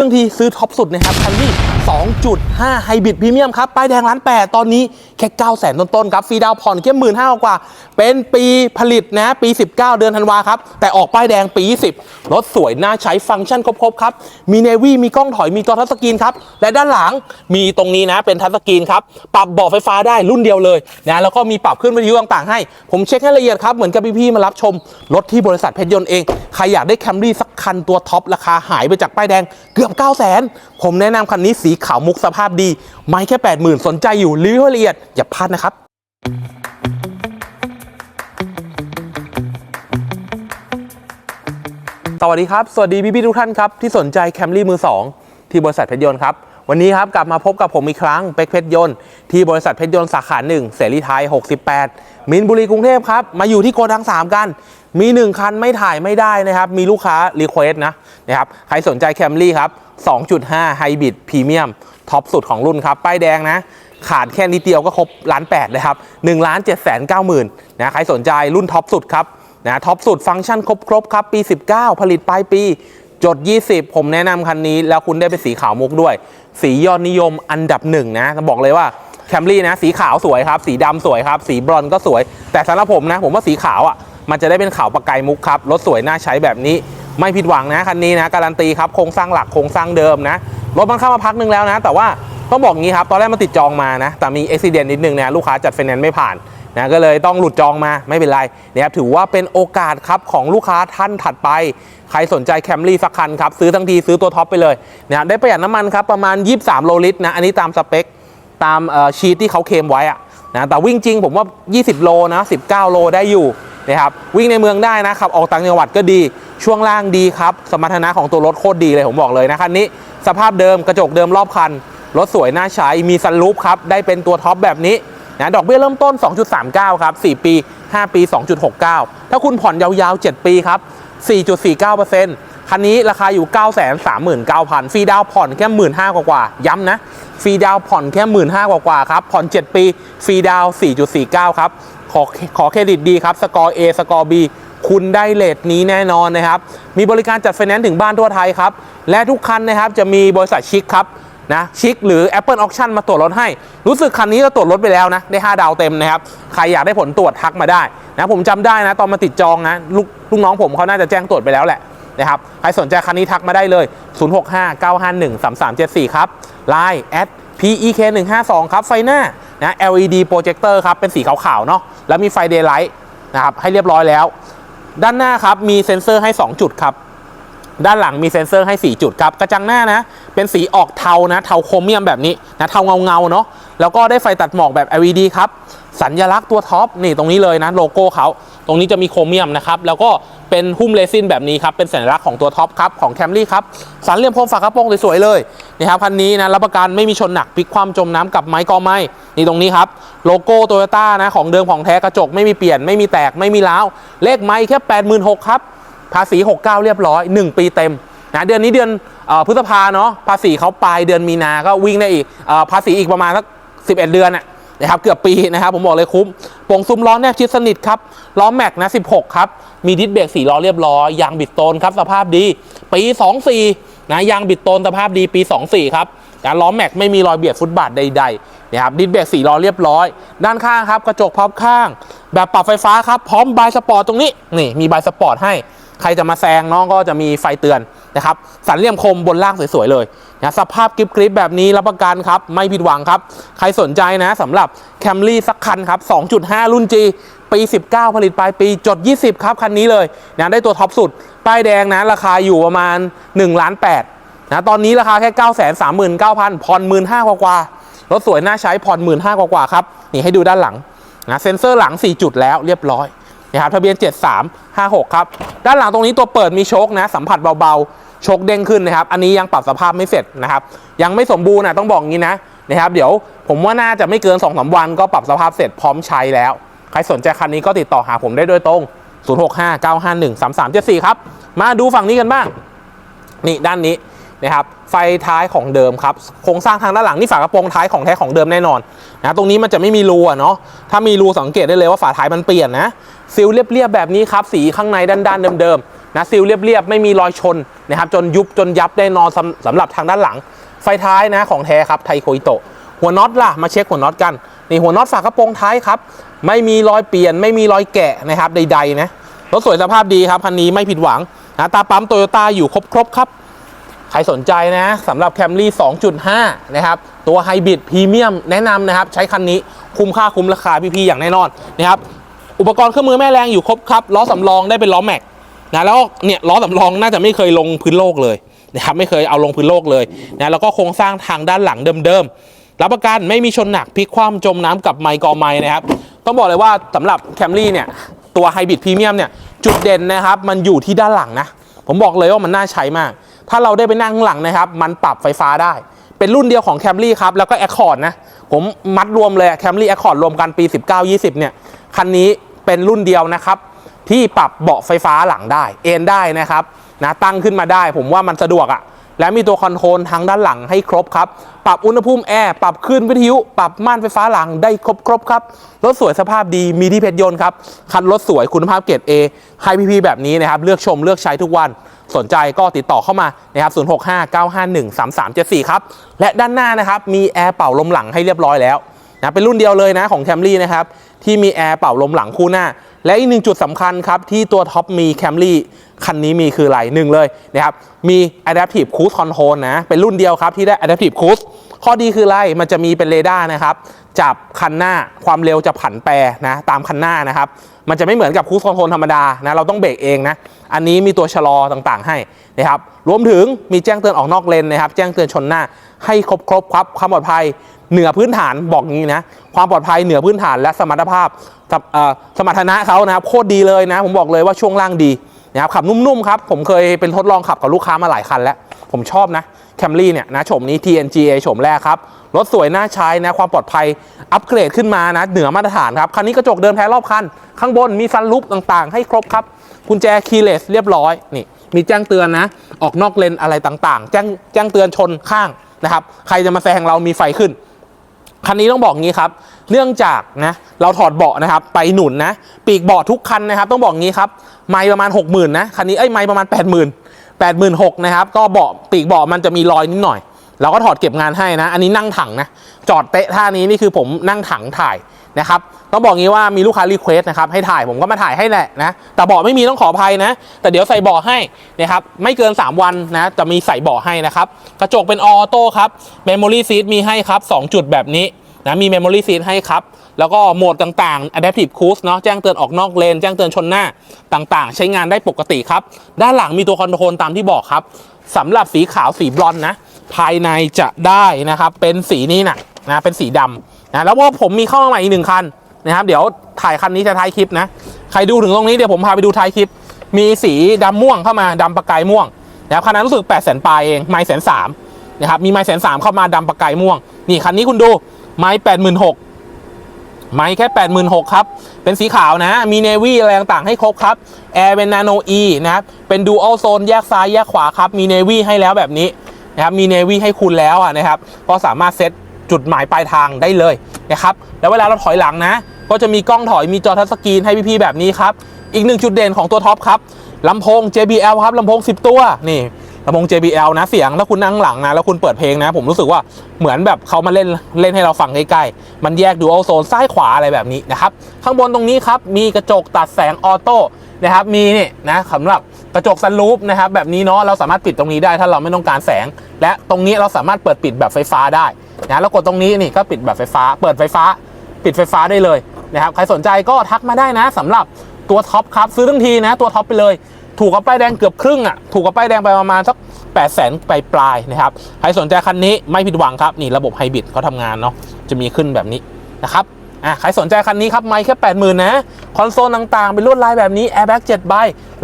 บางทีซื้อท็อปสุดนะครับคันนี้ 2.5 ไฮบริดพรีเมียมครับ ป้ายแดงล้านแปดตอนนี้แค่9 0 0 0 0ต้นๆครับฟรีดาวผ่อนแค่หมื่นห้ากว่า เป็นปีผลิตนะ ปี 19 เดือนธันวาครับ แต่ออกป้ายแดงปี 20 รถสวยน่าใช้ฟังก์ชันครบๆครับ มีเนวี่มีกล้องถอยมีตัวทัชสกรีนครับ และด้านหลังมีตรงนี้นะ เป็นทัชสกรีนครับ ปรับเบาะไฟฟ้าได้รุ่นเดียวเลยนะแล้วก็มีปรับขึ้นวิทยุต่างๆให้ ผมเช็คให้ละเอียดครับเหมือนกับพี่ๆมารับชมรถที่บริษัทเพชรยนต์เองใครอยากได้แคมรี่สักคันตัวท็อปราคาหายไปจากป้ายแดงเกือบ 9 0 0 0 0 0ผมแนะนำคันนี้สีขาวมุกสภาพดี ไม่แค่ 80,000 สนใจอยู่รีวิวละเอียด อย่าพลาดนะครับสวัสดีครับ สวัสดีพี่ๆทุกท่านครับที่สนใจแคมรี่มือ 2 ที่บริษัทเพชรยนต์ครับ วันนี้ครับกลับมาพบกับผมอีกครั้งเป็กเพชรยนต์ที่บริษัทเพชรยนต์สาขาหนึ่งเสรีไทย 68 มินบุรีกรุงเทพครับ มาอยู่ที่โกดัง 3 กัน มี 1 คันไม่ถ่ายไม่ได้นะครับ มีลูกค้ารีเควสนะนะครับใครสนใจแคมรี่ครับ 2.5 ไฮบริดพรีเมียมท็อปสุดของรุ่นครับ ป้ายแดงนะ ขาดแค่นิดเดียวก็ครบล้านแปดเลยครับ1ล้าน7แสน9หมื่นนะใครสนใจรุ่นท็อปสุดครับนะท็อปสุดฟังก์ชันครบครบครับ ปี 19 ผลิตปลายปี จด 20 ผมแนะนำคันนี้ แล้วคุณได้เป็นสีขาวมุกด้วย สียอดนิยมอันดับหนึ่งนะบอกเลยว่าแคมรี่นะสีขาวสวยครับ สีดำสวยครับ สีบรอนก็สวย แต่สำหรับผมนะ ผมว่าสีขาวอะมันจะได้เป็นขาวประกายมุกครับรถสวยน่าใช้แบบนี้ ไม่ผิดหวังนะคันนี้นะการันตีครับโครงสร้างหลักโครงสร้างเดิมนะรถมันเข้ามาพักหนึงแล้วนะ แต่ว่าต้องบอกงี้ครับตอนแรกมันติดจองมานะแต่มีอุบิเหตุนิดนึงนะลูกค้าจัดไฟแนนซ์ไม่ผ่านนะก็เลยต้องหลุดจองมาไม่เป็นไรนะครับถือว่าเป็นโอกาสครับของลูกค้าท่านถัดไป ใครสนใจแคมรี่สักคันครับ ซื้อทั้งทีซื้อตัวท็อปไปเลยนะครับได้ประหยัดน้ำมันครับประมาณ 23 โลลิตรนะอันนี้ตามสเปค ตามชีตที่เขาเคมไว้อะนะแต่วิ่งจริงผมว่า 20 โลนะ19 โลได้อยู่นะครับวิ่งในเมืองได้นะขับออกต่างจังหวัดก็ดี ช่วงล่างดีครับ สมรรถนะของตัวรถโคตรดีเลยผมบอกเลยนะคันนี้ สภาพเดิมกระจกเดิมรอบคัน รถสวยน่าใช้ มีซันรูฟครับ ได้เป็นตัวท็อปแบบนี้นะดอกเบี้ยเริ่มต้น 2.39 ครับ 4 ปี 5 ปี 2.69 ถ้าคุณผ่อนยาวๆ 7 ปีครับ 4.49%คันนี้ราคาอยู่ 939,000 ฟรีดาวน์ผ่อนแค่ 15,000กว่าๆย้ำนะ ฟรีดาวน์ผ่อนแค่ 15,000กว่าๆครับ ผ่อน 7 ปี ฟรีดาวน์4.49 ครับ ขอขอเครดิตดีครับ สกอร์ A สกอร์ B คุณได้เลทนี้แน่นอนนะครับ มีบริการจัดไฟแนนซ์ถึงบ้านทั่วไทยครับ และทุกคันนะครับจะมีบริษัทชิคครับนะชิคหรือ Apple Auction มาตรวจรถให้ รู้สึกคันนี้ก็ตรวจรถไปแล้วนะ ได้ 5 ดาวเต็มนะครับ ใครอยากได้ผลตรวจทักมาได้นะผมจำได้นะ ตอนมาติดจองนะลูกลูกน้องผมเขาน่าจะแจ้งตรวจไปแล้วแหละนะครับใครสนใจคันนี้ทักมาได้เลย 0659513374 ครับ Line at PEK 152 ครับ ไฟหน้านะ LED projector ครับ เป็นสีขาวๆเนาะแล้วมีไฟ daylight นะครับให้เรียบร้อยแล้ว ด้านหน้าครับมีเซ็นเซอร์ให้ 2 จุดครับ ด้านหลังมีเซ็นเซอร์ให้ 4 จุดครับ กระจังหน้านะ เป็นสีออกเทานะ เทาโครเมียมแบบนี้นะ เทาเงาเงาเนาะ แล้วก็ได้ไฟตัดหมอกแบบ LED ครับ สัญลักษณ์ตัวท็อปนี่ตรงนี้เลยนะโลโก้เขาตรงนี้จะมีโครเมียมนะครับแล้วก็เป็นหุ้มเรซินแบบนี้ครับเป็นสัญลักษณ์ของตัวท็อปครับของแคมรี่ครับสันเหลี่ยมโคมฝากระโปรงสวยๆเลยนี่ครับคันนี้นะรับประกันไม่มีชนหนักพลิกความจมน้ำกับไม้กอไม้นี่ตรงนี้ครับโลโก้โตโยต้านะของเดิมของแท้กระจกไม่มีเปลี่ยนไม่มีแตกไม่มีร้าวเลขไม้แค่86,000ครับภาษี 69 เรียบร้อย 1 ปีเต็มนะเดือนนี้เดือนอพฤษภาเนาะภาษีเขาปลายเดือนมีนาก็วิ่งได้อีกอภาษีอีกประมาณสัก11 เดือนน่ะ นะครับเกือบปีนะครับผมบอกเลยคุ้มโป่งซุ้มล้อแนบชิดสนิทครับล้อแม็กนะ16 ครับ มีดิสเบรก4ล้อเรียบร้อยยางบิดโตนครับสภาพดี ปี 24นะยางบิดโตนสภาพดีปี 24 ครับการล้อแม็กไม่มีรอยเบียดฟุตบาทใดๆนะครับดิสเบรก4ล้อเรียบร้อย ด้านข้างครับกระจกพับข้าง แบบปรับไฟฟ้าครับพร้อมบายสปอร์ตตรงนี้นี่มีบายสปอร์ตให้ ใครจะมาแซงน้องก็จะมีไฟเตือนนะครับสันเหลี่ยมคมบนล่างสวยๆเลยนะสภาพกริบกริบแบบนี้รับประกันครับไม่ผิดหวังครับ ใครสนใจนะสำหรับแคมรี่สักคันครับ 2.5 รุ่น G ปี 19 ผลิตปลายปีจด 20 ครับ คันนี้เลยนะได้ตัวท็อปสุด ป้ายแดงนะราคาอยู่ประมาณ1ล้าน8นะตอนนี้ราคาแค่ 9 3 9 0 0 0ผ่อน15,000กว่าๆรถสวยน่าใช้ผ่อน15,000กว่าครับนี่ให้ดูด้านหลังนะเซ็นเซอร์หลัง 4 จุดแล้วเรียบร้อย นะครับทะเบียน 7356 ครับ ด้านหลังตรงนี้ตัวเปิดมีโชคนะ สัมผัสเบาๆ โชคเด้งขึ้นนะครับ อันนี้ยังปรับสภาพไม่เสร็จนะครับ ยังไม่สมบูรณ์นะต้องบอกงี้นะนะครับเดี๋ยวผมว่าน่าจะไม่เกิน2อสวันก็ปรับสภาพเสร็จพร้อมใช้แล้ว ใครสนใจคันนี้ก็ติดต่อหาผมได้โดยตรง 0659513374 ครับ มาดูฝั่งนี้กันบ้าง นี่ด้านนี้นะครับ ไฟท้ายของเดิมครับโครงสร้างทางด้านหลังนี่ฝากระโปรงท้ายของแท้ของเดิมแน่นอนนะตรงนี้มันจะไม่มีรูอะเนาะถ้ามีรูสังเกตได้เลยว่าฝาท้ายมันเปลี่ยนนะซิลเรียบๆแบบนี้ครับสีข้างในด้านๆเดิมๆนะซิลเรียบๆไม่มีรอยชนนะครับจนยุบจนยับได้นอนสำสำหรับทางด้านหลัง ไฟท้ายนะของแท้ครับไทโคอิโตะหัวน็อตล่ะมาเช็คหัวน็อตกันนี่หัวน็อตฝากระโปรงท้ายครับไม่มีรอยเปลี่ยน ไม่มีรอยแกะนะครับใดๆนะรถสวยสภาพดีครับคันนี้ไม่ผิดหวังนะตาปั๊มโตโยต้าอยู่ครบๆครับ ใครสนใจนะสำหรับ Camry 2.5 นะครับ ตัวไฮบริดพรีเมียมแนะนำนะครับ ใช้คันนี้คุ้มค่าคุ้มราคาพี่ๆอย่างแน่นอนนะครับ อุปกรณ์เครื่องมือแม่แรงอยู่ครบครับล้อสำรองได้เป็นล้อแม็กนะแล้วเนี่ยล้อสำรองน่าจะไม่เคยลงพื้นโลกเลยนะครับไม่เคยเอาลงพื้นโลกเลยนะแล้วก็โครงสร้างทางด้านหลังเดิมๆรับประกันไม่มีชนหนักพลิกคว่ำจมน้ำกับไมค์กอไมค์นะครับต้องบอกเลยว่าสำหรับ Camry เนี่ยตัวไฮบริดพรีเมียมเนี่ยจุดเด่นนะครับมันอยู่ที่ด้านหลังนะผมบอกเลยว่ามันน่าใช้มาก ถ้าเราได้ไปนั่งข้างหลังนะครับ มันปรับไฟฟ้าได้ เป็นรุ่นเดียวของแคมรี่ครับ แล้วก็แอคคอร์ดนะ ผมมัดรวมเลย Camry Accord รวมกันปี 19-20 เนี่ย คันนี้เป็นรุ่นเดียวนะครับ ที่ปรับเบาะไฟฟ้าหลังได้ เอนได้นะครับนะตั้งขึ้นมาได้ ผมว่ามันสะดวกอะ่ะ และมีตัวคอนโทรลทางด้านหลังให้ครบครับ ปรับอุณหภูมิแอร์ปรับคลื่นวิทยุ ปรับม่านไฟฟ้าหลังได้ครบครบครับรถสวยสภาพดีมีที่เพชรยนต์ครับ คันรถสวยคุณภาพเกรด A ให้พี่ๆแบบนี้นะครับ เลือกชมเลือกใช้ทุกวันสนใจก็ติดต่อเข้ามานะครับ 0659513374 ครับ และด้านหน้านะครับ มีแอร์เป่าลมหลังให้เรียบร้อยแล้วนะ เป็นรุ่นเดียวเลยนะของ Camry นะครับ ที่มีแอร์เป่าลมหลังคู่หน้า และอีกหนึ่งจุดสำคัญครับที่ตัวท็อปมีแคมรี่คันนี้มีคืออะไรหนึ่งเลยนะครับมี Adaptive Cruise Control นะเป็นรุ่นเดียวครับที่ได้ Adaptive Cruise ข้อดีคืออะไรมันจะมีเป็นเรดาร์นะครับจับคันหน้าความเร็วจะผันแปรนะตามคันหน้านะครับ มันจะไม่เหมือนกับคูสคอนโทรลธรรมดานะเราต้องเบรกเองนะอันนี้มีตัวชะลอต่างๆให้นะครับรวมถึงมีแจ้งเตือนออกนอกเลนนะครับ แจ้งเตือนชนหน้าให้ครบครบครับความปลอดภัยเหนือพื้นฐานบอกงี้นะความปลอดภัยเหนือพื้นฐานและสมรรถภาพสมเอ่อสมรรถนะเขานะครับโคตรดีเลยนะผมบอกเลยว่าช่วงล่างดีนะครับขับนุ่มๆครับผมเคยเป็นทดลองขับกับลูกค้ามาหลายคันแล้ว ผมชอบนะ แคมรี่เนี่ยนะโฉมนี้ TNGA โฉมแรกครับ รถสวยน่าใช้นะ ความปลอดภัยอัปเกรดขึ้นมานะ เหนือมาตรฐานครับ คันนี้กระจกเดิมแท้รอบคัน ข้างบนมีซันลูปต่างๆ ให้ครบครับกุญแจคีย์เลสเรียบร้อยนี่มีแจ้งเตือนนะ ออกนอกเลนอะไรต่างๆ แจ้งแจ้งเตือนชนข้างนะครับ ใครจะมาแซงเรามีไฟขึ้น คันนี้ต้องบอกงี้ครับ เนื่องจากนะเราถอดเบาะนะครับ ไปหนุนนะ ปีกเบาะทุกคันนะครับ ต้องบอกงี้ครับ ไม่ประมาณ 60,000นะคันนี้เอ้ยไม่ประมาณ 80,000 86,000นะครับก็เบาะปีกเบาะมันจะมีรอยนิดหน่อยเราก็ถอดเก็บงานให้นะ อันนี้นั่งถังนะ จอดเตะท่านี้นี่คือผมนั่งถังถ่ายนะครับ ต้องบอกงี้ว่ามีลูกค้ารีเควสนะครับให้ถ่ายผมก็มาถ่ายให้แหละนะ แต่เบาะไม่มีต้องขออภัยนะ แต่เดี๋ยวใส่เบาะให้นะครับ ไม่เกิน 3 วันนะ จะมีใส่เบาะให้นะครับ กระจกเป็นออโต้ครับ เมมโมรี่ซีทมีให้ครับ 2 จุดแบบนี้ นะมีเมมโมรี่ซีทให้ครับ แล้วก็โหมดต่างๆ Adaptive Cruise เนาะแจ้งเตือนออกนอกเลน แจ้งเตือนชนหน้าต่างๆ ใช้งานได้ปกติครับ ด้านหลังมีตัวคอนโทรลตามที่บอกครับสำหรับสีขาวสีบลอนนะ ภายในจะได้นะครับเป็นสีนี้นะนะเป็นสีดำนะแล้วก็ผมมีเข้ามาใหม่อีกหนึ่งคันนะครับเดี๋ยวถ่ายคันนี้จะท้ายคลิปนะ ใครดูถึงตรงนี้เดี๋ยวผมพาไปดูท้ายคลิป มีสีดำม่วงเข้ามาดำประกายม่วงนะครับคันนั้นรู้สึก8 0 0 0 0ปลายเองไม่แสนสามนะครับมีไม่แสนสามเข้ามาดำประกายม่วง นี่คันนี้คุณดู ไม้แปดหมื่นหกไม้แค่ 86,000ครับ เป็นสีขาวนะ มีเนวี่อะไรต่างๆให้ครบครับ แอร์เป็นนาโนอีนะครับ เป็นดูอัลโซนแยกซ้ายแยกขวาครับ มีเนวี่ให้แล้วแบบนี้นะครับ มีเนวี่ให้คุณแล้วอะนะครับ ก็สามารถเซตจุดหมายปลายทางได้เลยนะครับ แล้วเวลาเราถอยหลังนะ ก็จะมีกล้องถอย มีจอทัชสกรีนให้พี่ๆแบบนี้ครับ อีกหนึ่งจุดเด่นของตัวท็อปครับลำโพง JBL ครับลำโพง 10 ตัว นี่ ลำโพง JBL นะเสียงถ้าคุณนั่งหลังนะแล้วคุณเปิดเพลงนะ ผมรู้สึกว่าเหมือนแบบเขามาเล่นเล่นให้เราฟังใกล้ๆ มันแยกดูอัลโซนซ้ายขวาอะไรแบบนี้นะครับ ข้างบนตรงนี้ครับ มีกระจกตัดแสงออโต้นะครับมีนี่นะสำหรับกระจกซันรูฟนะครับแบบนี้เนาะเราสามารถปิดตรงนี้ได้ถ้าเราไม่ต้องการแสง และตรงนี้เราสามารถเปิดปิดแบบไฟฟ้าได้นะแล้วกดตรงนี้นี่ก็ปิดแบบไฟฟ้า เปิดไฟฟ้า ปิดไฟฟ้าได้เลยนะครับใครสนใจก็ทักมาได้นะสำหรับตัวท็อปครับซื้อทั้งทีนะตัวท็อปไปเลย ถูกกับป้ายแดงเกือบครึ่งอะถูกกับป้ายแดงไปประมาณสัก8 0 0 0 0 0ปลายปลายนะครับใครสนใจคันนี้ไม่ผิดหวังครับนี่ระบบไฮบริดเขาทำงานเนาะจะมีขึ้นแบบนี้นะครับอะใครสนใจคันนี้ครับ ไม่แค่ 80,000 นะ คอนโซลต่างๆ เป็นลวดลายแบบนี้ Airbag 7ใบ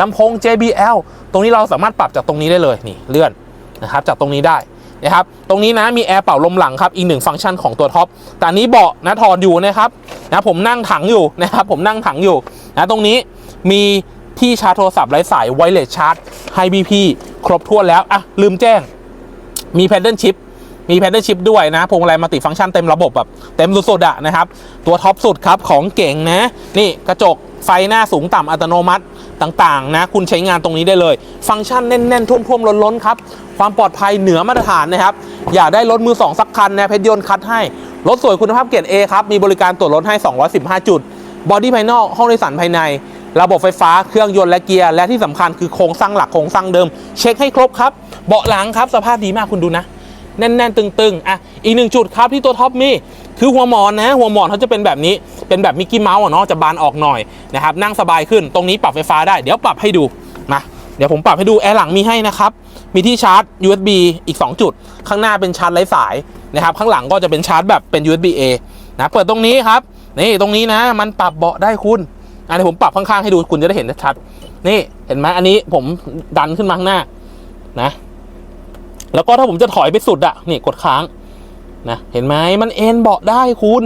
ลำโพง JBL ตรงนี้เราสามารถปรับจากตรงนี้ได้เลยนี่เลื่อนนะครับจากตรงนี้ได้นะครับตรงนี้นะมีแอร์เป่าลมหลังครับอีกหนึ่งฟังก์ชันของตัวท็อปแต่นนี้เบาะนะถอดอยู่นะครับนะผมนั่งถังอยู่นะครับผมนั่งถังอยู่นะตรงนี้มี ที่ชาร์จโทรศัพท์ไร้สายไวเลสชาร์จให้พี่ๆครบถ้วนแล้วอะลืมแจ้ง มีแพดเดิลชิพมีแพดเดิลชิพด้วยนะพวงมาลัยมัลติฟังก์ชันเต็มระบบแบบเต็มสุดๆอะนะครับ ตัวท็อปสุดครับของเก่งนะ นี่กระจกไฟหน้าสูงต่ำอัตโนมัติต่างๆนะ คุณใช้งานตรงนี้ได้เลย ฟังก์ชันแน่นๆ ท่วมๆ ล้นๆ ครับ ความปลอดภัยเหนือมาตรฐานนะครับ อยากได้รถมือ 2 สักคันนะเพชรยนต์คัดให้ รถสวยคุณภาพเกรด A ครับ มีบริการตรวจรถให้ 215 จุด บอดี้ภายนอกห้องโดยสารภายใน ระบบไฟฟ้าเครื่องยนต์และเกียร์และที่สำคัญคือโครงสร้างหลักโครงสร้างเดิม เช็คให้ครบครับ เบาะหลังครับสภาพดีมากคุณดูนะ แน่นๆ ตึงๆอะอีกหนึ่งจุดครับที่ตัวท็อปมีคือหัวหมอนนะหัวหมอนเขาจะเป็นแบบนี้เป็นแบบมิกกี้เมาส์อะเนาะจะบานออกหน่อยนะครับนั่งสบายขึ้นตรงนี้ปรับไฟฟ้าได้เดี๋ยวปรับให้ดูมาเดี๋ยวผมปรับให้ดูแอร์หลังมีให้นะครับมีที่ชาร์จ USB อีก 2 จุด ข้างหน้าเป็นชาร์จไร้สายนะครับข้างหลังก็จะเป็นชาร์จแบบเป็น USB A นะเปิดตรงนี้ครับนี่ตรงนี้นะมันปรับเบาะได้คุณ อันนี้ผมปรับข้างๆให้ดูคุณจะได้เห็นชัดๆนี่เห็นไหมอันนี้ผมดันขึ้นมาข้างหน้านะ แล้วก็ถ้าผมจะถอยไปสุดอะนี่กดค้าง นะเห็นไหมมันเอนเบาะได้คุณ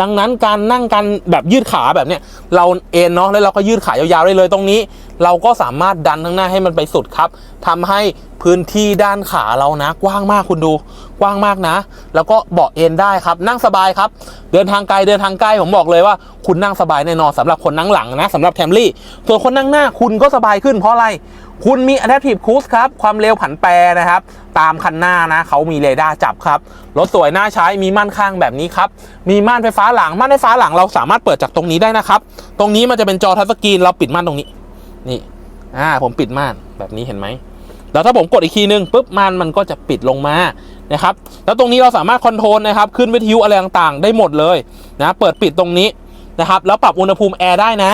ดังนั้นการนั่งกันแบบยืดขาแบบเนี้ยเราเอนเนาะแล้วเราก็ยืดขายาวๆได้เลยตรงนี้ เราก็สามารถดันข้างหน้าให้มันไปสุดครับทำให้พื้นที่ด้านขาเรานะ กว้างมากคุณดูกว้างมากนะ แล้วก็เบาะเอนได้ครับ นั่งสบายครับ เดินทางไกลเดินทางใกล้ผมบอกเลยว่า คุณนั่งสบายแน่นอนสำหรับคนนั่งหลังนะสำหรับแคมรี่ส่วนคนนั่งหน้าคุณก็สบายขึ้นเพราะอะไร คุณมี Adaptive Cruise ครับ ความเร็วผันแปรนะครับ ตามคันหน้านะเขามีเรดาร์จับครับ รถสวยน่าใช้มีม่านข้างแบบนี้ครับ มีม่านไฟฟ้าหลัง ม่านไฟฟ้าหลังเราสามารถเปิดจากตรงนี้ได้นะครับ ตรงนี้มันจะเป็นจอทัชสกรีนเราปิดม่านตรงนี้ นี่ อ่า ผมปิดม่านแบบนี้เห็นไหม แล้วถ้าผมกดอีกทีนึงปุ๊บม่านมันก็จะปิดลงมานะครับ แล้วตรงนี้เราสามารถคอนโทรลนะครับ ขึ้นวิทยุอะไรต่างๆ ได้หมดเลยนะ เปิดปิดตรงนี้นะครับ แล้วปรับอุณหภูมิแอร์ได้นะ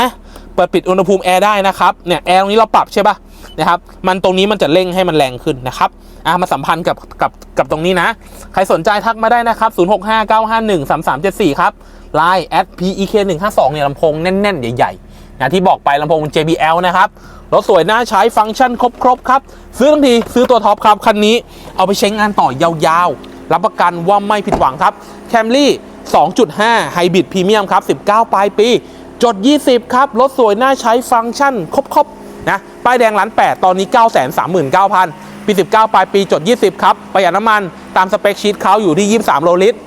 เปิดปิดอุณหภูมิแอร์ได้นะครับ เนี่ยแอร์ตรงนี้เราปรับใช่ปะ นะครับมันตรงนี้มันจะเร่งให้มันแรงขึ้นนะครับอะมาสัมพันธ์กับกับกับตรงนี้นะ ใครสนใจทักมาได้นะครับ 0659513374 ครับ Line at pek152 เนี่ยลำโพงแน่นๆ ใหญ่ๆนะที่บอกไปลำโพง JBL นะครับรถสวยน่าใช้ฟังก์ชันครบๆครับ ซื้อทันทีซื้อตัวท็อปครับ คันนี้เอาไปใช้งานต่อยาวๆ รับประกันว่าไม่ผิดหวังครับ Camry 2.5 Hybrid Premium ครับ 19 ปลายปี จด 20 ครับ รถสวยน่าใช้ฟังก์ชันครบๆนะ ป้ายแดงล้าน8ตอนนี้ 939,000 ปี 19 ปลายปีจด 20 ครับ ประหยัดน้ำมันตามสเปคชีตเขาอยู่ที่ 23 โลลิตร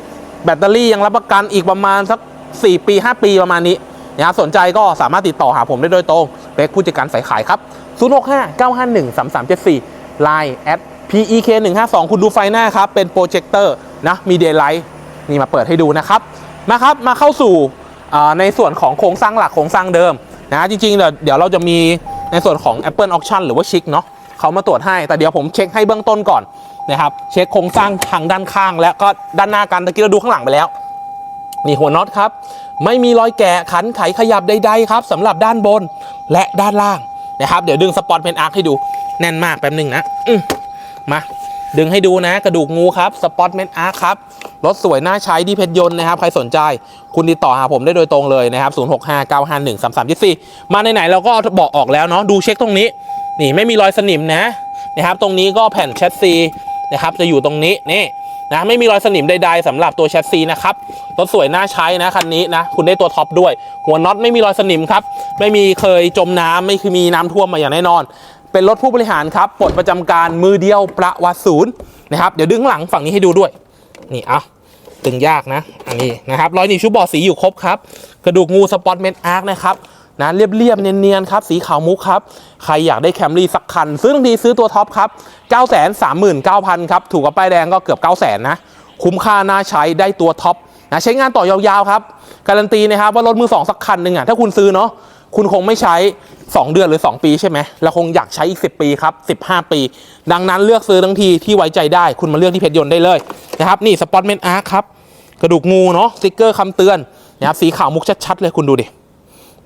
แบตเตอรี่ยังรับประกันอีกประมาณสัก 4 ปี 5 ปีประมาณนี้นะครับสนใจก็สามารถติดต่อหาผมได้โดยตรงเป็กผู้จัดการฝ่ายขายครับ 065 951 3374 Line at PEK 152คุณดูไฟหน้าครับ เป็นโปรเจคเตอร์นะมีเดย์ไลท์นี่มาเปิดให้ดูนะครับมาครับ มาเข้าสู่ในส่วนของโครงสร้างหลักโครงสร้างเดิมนะจริงๆเดี๋ยวเราจะมี ในส่วนของ Apple Auction หรือว่าชิคเนาะเขามาตรวจให้ แต่เดี๋ยวผมเช็คให้เบื้องต้นก่อนนะครับเช็คโครงสร้างทางด้านข้าง และก็ด้านหน้ากันตะกี้เราดูข้างหลังไปแล้วนี่หัวน็อตครับ ไม่มีรอยแกะขันไขขยับใดๆครับสำหรับด้านบนและด้านล่างนะครับเดี๋ยวดึงสปอตเป็นอาร์คให้ดูแน่นมากแป๊บหนึงนะมมาดึงให้ดูนะกระดูกงูครับสปอตเมนอาร์ครับ รถสวยน่าใช้ที่เพชรยนต์นะครับ ใครสนใจคุณติดต่อหาผมได้โดยตรงเลยนะครับ0659513374มาไหนๆเราก็บอกออกแล้วเนาะดูเช็คตรงนี้ นี่ไม่มีรอยสนิมนะนะครับ ตรงนี้ก็แผ่นแชสซีนะครับจะอยู่ตรงนี้นี่นะไม่มีรอยสนิมใดๆสำหรับตัวแชสซีนะครับรถสวยน่าใช้นะคันนี้นะคุณได้ตัวท็อปด้วย หัวน็อตไม่มีรอยสนิมครับไม่มีเคยจมน้ำไม่คือมีน้ำท่วมมาอย่างแน่นอน เป็นรถผู้บริหารครับปลดประจำการมือเดียวประวัติศูนย์นะครับเดี๋ยวดึงหลังฝั่งนี้ให้ดูด้วย นี่เอาตึงยากนะ อันนี้นะครับรอยหนีบชุบบอดสีอยู่ครบครับ กระดูกงูสปอตเมนอาร์คนะครับนะเรียบๆเนียนๆครับสีขาวมุกครับใครอยากได้แคมรี่สักคัน ซื้อทันทีซื้อตัวท็อปครับ 9 3 9 0 0 0 ครับถูกกับป้ายแดงก็เกือบ 9 0 0 0 0นะคุ้มค่าน่าใช้ได้ตัวท็อปนะใช้งานต่อยาวๆครับ การันตีนะครับว่ารถมือสองสักคันหนึ่งอะถ้าคุณซื้อเนาะ คุณคงไม่ใช้ 2 เดือนหรือ 2 ปีใช่ไหมแล้วคงอยากใช้อีก 10 ปีครับ 15 ปี ดังนั้นเลือกซื้อทั้งทีที่ไว้ใจได้คุณมาเลือกที่เพชรยนต์ได้เลยนะครับนี่สปอตเมนอาร์ครับกระดูกงูเนาะสติ๊กเกอร์คำเตือนนะครับสีขาวมุกชัดๆเลยคุณดูดิ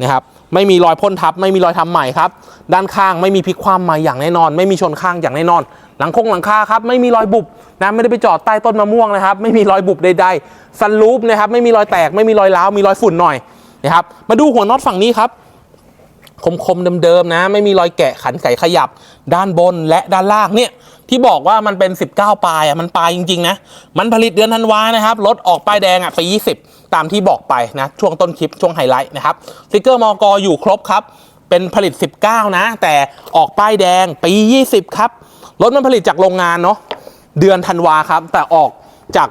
นะครับไม่มีรอยพ่นทับ ไม่มีรอยทำใหม่ครับ ด้านข้างไม่มีพลิกคว่ำมาอย่างแน่นอน ไม่มีชนข้างอย่างแน่นอน หลังคงหลังคาครับไม่มีรอยบุบนะไม่ได้ไปจอดใต้ต้นมะม่วงนะครับ ไม่มีรอยบุบใดๆซันรูปนะครับไม่มีรอยแตก ไม่มีรอยร้าวมีรอยฝุ่นหน่อยนะครับมาดูหัวน็อตฝั่งนี้ครับ คมๆเดิมๆนะ ไม่มีรอยแกะขันไก่ขยับ ด้านบนและด้านล่างเนี่ยที่บอกว่ามันเป็น 19 ปลายอะมันปลายจริงๆนะมันผลิตเดือนธันวานะครับรถออกป้ายแดงอะไป20 ตามที่บอกไปนะช่วงต้นคลิปช่วงไฮไลท์นะครับสติกเกอร์มอกอยู่ครบครับเป็นผลิต 19 นะ แต่ออกป้ายแดงปี 20 ครับรถมันผลิตจากโรงงานเนาะเดือนธันวาครับแต่ออกจาก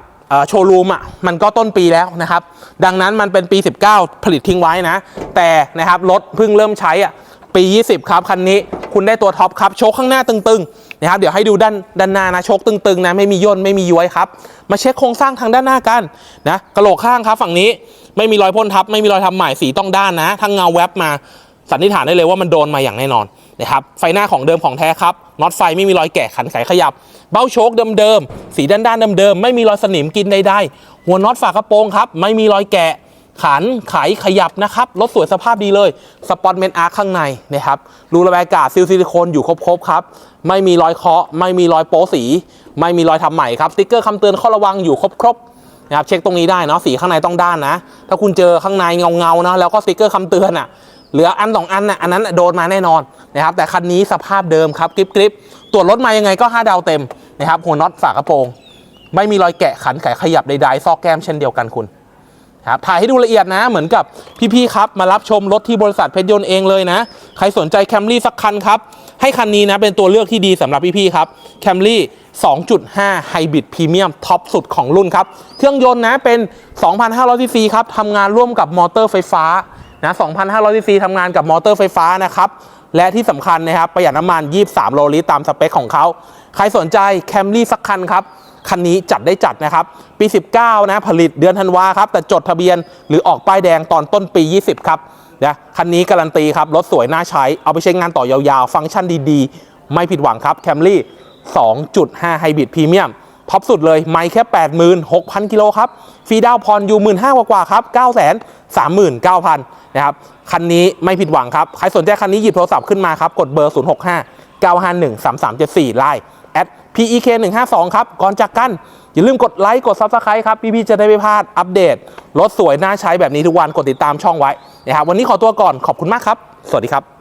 โชว์รูมอะมันก็ต้นปีแล้วนะครับ ดังนั้นมันเป็นปี 19 ผลิตทิ้งไว้นะ แต่นะครับรถเพิ่งเริ่มใช้อะปี 20 ครับ คันนี้คุณได้ตัวท็อปครับ โชคข้างหน้าตึงๆนะครับเดี๋ยวให้ดูด้านด้านหน้านะโชคตึงๆนะไม่มีย่นไม่มีย้วยครับ มาเช็คโครงสร้างทางด้านหน้ากันนะกระโหลกข้างครับฝั่งนี้ไม่มีรอยพ่นทับ ไม่มีรอยทำใหม่สีต้องด้านนะทั้งเงาแวบมาสันนิษฐานได้เลยว่ามันโดนมาอย่างแน่นอนนะครับไฟหน้าของเดิมของแท้ครับน็อตไฟไม่มีรอยแกะขันไขขยับ เบ้าโชคเดิมๆ สีด้านๆเดิมๆ ไม่มีรอยสนิมกินใดๆ หัวน็อตฝากระโปรงครับ ไม่มีรอยแกะ ขันไขขยับนะครับ รถสวยสภาพดีเลย สปอตเมนอาร์ข้างในนะครับ รูระบายอากาศซิลซิลิโคนอยู่ครบๆครับ ไม่มีรอยเคาะ ไม่มีรอยโป๊สี ไม่มีรอยทำใหม่ครับ สติ๊กเกอร์คำเตือนข้อระวังอยู่ครบๆนะครับ เช็คตรงนี้ได้เนาะ สีข้างในต้องด้านนะ ถ้าคุณเจอข้างในเงาๆนะ แล้วก็สติ๊กเกอร์คำเตือนอะ เหลืออันสองอันน่ะอันนั้นโดนมาแน่นอนนะครับแต่คันนี้สภาพเดิมครับกริบกริบตรวจรถมายังไงก็ 5 ดาวเต็มนะครับหัวน็อตฝากระโปรง ไม่มีรอยแกะขันไขขยับใดๆซอกแก้มเช่นเดียวกันคุณครับถ่ายให้ดูละเอียดนะเหมือนกับพี่ๆครับ มารับชมรถที่บริษัทเพชรยนต์เองเลยนะ ใครสนใจแคมรี่สักคันครับ ให้คันนี้นะเป็นตัวเลือกที่ดีสำหรับพี่ๆครับแคมรี่2.5ไฮบริดพรีเมียมท็อปสุดของรุ่นครับ เครื่องยนต์นะเป็น 2,500ซีซีครับทำงานร่วมกับมอเตอร์ไฟฟ้า นะ2,500ซีซีทำงานกับมอเตอร์ไฟฟ้านะครับ และที่สำคัญนะครับประหยัดน้ำมัน 23 โลลิตรตามสเปคของเขา ใครสนใจแคมรี่สักคันครับ คันนี้จัดได้จัดนะครับ ปี 19 นะผลิตเดือนธันวาครับ แต่จดทะเบียนหรือออกป้ายแดงตอนต้นปี 20 ครับนะคันนี้การันตีครับรถสวยน่าใช้ เอาไปใช้งานต่อยาวๆ ฟังก์ชันดีๆ ไม่ผิดหวังครับแคมรี่2.5ไฮบริดพรีเมียม ท็อปสุดเลยไม่แค่ 86,000 กิโลครับฟรีดาวพรอยู่ 15,000กว่าครับ 939,000 นะครับ คันนี้ไม่ผิดหวังครับ ใครสนใจคันนี้หยิบโทรศัพท์ขึ้นมาครับ กดเบอร์ 065 951 3374 ไลน์ at PEK 152ครับ ก่อนจากกัน อย่าลืมกดไลค์กด Subscribe ครับ พี่ๆจะได้ไม่พลาดอัปเดตรถสวยน่าใช้แบบนี้ทุกวันกดติดตามช่องไว้นะครับวันนี้ขอตัวก่อนขอบคุณมากครับ สวัสดีครับ